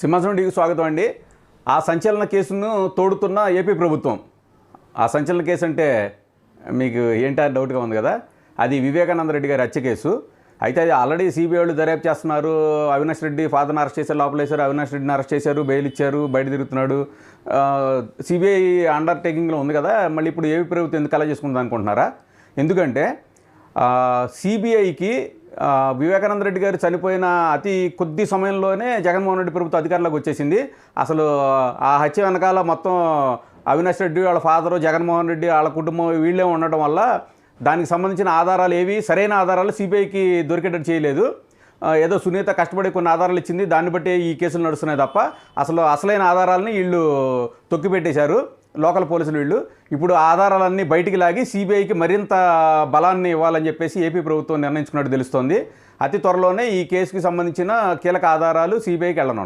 సింహాసనం టీవీకి స్వాగతం అండి. ఆ సంచలన కేసును తోడుతున్న ఏపీ ప్రభుత్వం. ఆ సంచలన కేసు అంటే మీకు ఏంటా డౌట్గా ఉంది కదా? అది వివేకానంద రెడ్డి గారి హత్య కేసు. అయితే అది ఆల్రెడీ సిబిఐ వాళ్ళు దర్యాప్తు చేస్తున్నారు. అవినాష్ రెడ్డి ఫాదర్ని అరెస్ట్ చేశారు లోపలేశారు అవినాష్ రెడ్డిని అరెస్ట్ చేశారు బెయిల్ ఇచ్చారు బయట తిరుగుతున్నాడు. సిబిఐ అండర్టేకింగ్లో ఉంది కదా? మళ్ళీ ఇప్పుడు ఏపీ ప్రభుత్వం ఎందుకు అలా చేసుకుందాం అనుకుంటున్నారా? ఎందుకంటే సిబిఐకి వివేకానంద రెడ్డి గారు చనిపోయిన అతి కొద్ది సమయంలోనే జగన్మోహన్ రెడ్డి ప్రభుత్వం అధికారంలోకి వచ్చేసింది. అసలు ఆ హత్య వెనకాల మొత్తం అవినాష్ రెడ్డి వాళ్ళ ఫాదరు జగన్మోహన్ రెడ్డి వాళ్ళ కుటుంబం వీళ్ళే ఉండడం వల్ల దానికి సంబంధించిన ఆధారాలు ఏవి సరైన ఆధారాలు సిబిఐకి దొరికేటట్టు చేయలేదు. ఏదో సునీత కష్టపడి కొన్ని ఆధారాలు ఇచ్చింది దాన్ని బట్టి ఈ కేసులు నడుస్తున్నాయి తప్ప అసలు అసలైన ఆధారాలని వీళ్ళు తొక్కిపెట్టేశారు లోకల్ పోలీసులు వీళ్ళు. ఇప్పుడు ఆధారాలన్నీ బయటికి లాగి సిబిఐకి మరింత బలాన్ని ఇవ్వాలని చెప్పేసి ఏపీ ప్రభుత్వం నిర్ణయించుకున్నట్టు తెలుస్తోంది. అతి త్వరలోనే ఈ కేసుకి సంబంధించిన కీలక ఆధారాలు సిబిఐకి వెళ్ళనున్నాయి.